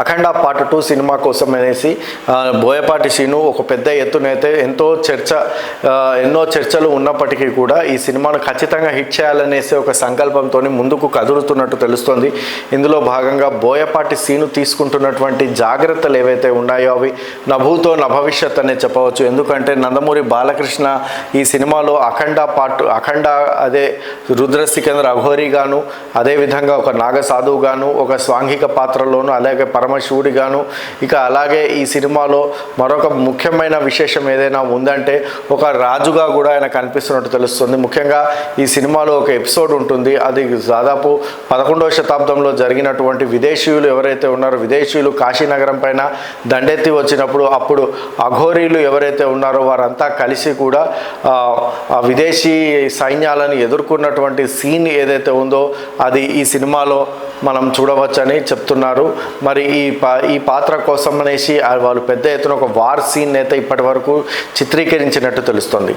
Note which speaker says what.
Speaker 1: అఖండ part two cinema కోసం అనేసి Boyapati scene ఒక పెద్ద ఎత్తునైతే ఎంతో చర్చ ఎన్నో చర్చలు ఉన్నప్పటికీ కూడా ఈ సినిమాను ఖచ్చితంగా హిట్ చేయాలనేసి ఒక సంకల్పంతో ముందుకు కదులుతున్నట్టు తెలుస్తోంది. ఇందులో భాగంగా బోయపాటి సీను తీసుకుంటున్నటువంటి జాగ్రత్తలు ఏవైతే ఉన్నాయో అవి నభూతో నభవిష్యత్ అనే చెప్పవచ్చు. ఎందుకంటే నందమూరి బాలకృష్ణ ఈ సినిమాలో అఖండ పార్ట్ అఖండ అదే రుద్ర సికంద్ర అఘోరి గాను అదేవిధంగా ఒక నాగసాధువుగాను గాను ఒక స్వాంఘిక పాత్రలోను అలాగే పరమ పరమశివుడిగాను ఇక అలాగే ఈ సినిమాలో మరొక ముఖ్యమైన విశేషం ఏదైనా ఉందంటే ఒక రాజుగా కూడా ఆయన కనిపిస్తున్నట్టు తెలుస్తుంది. ముఖ్యంగా ఈ సినిమాలో ఒక ఎపిసోడ్ ఉంటుంది. అది దాదాపు పదకొండవ శతాబ్దంలో జరిగినటువంటి విదేశీయులు ఎవరైతే ఉన్నారో విదేశీయులు కాశీనగరం పైన దండెత్తి వచ్చినప్పుడు అప్పుడు అఘోరీలు ఎవరైతే ఉన్నారో వారంతా కలిసి కూడా విదేశీ సైన్యాలను ఎదుర్కొన్నటువంటి సీన్ ఏదైతే ఉందో అది ఈ సినిమాలో మనం చూడవచ్చని చెప్తున్నారు. మరి ఈ పా ఈ పాత్ర కోసం అనేసి వాళ్ళు పెద్ద ఎత్తున ఒక వార్ సీన్ అయితే ఇప్పటి వరకు చిత్రీకరించినట్టు తెలుస్తుంది.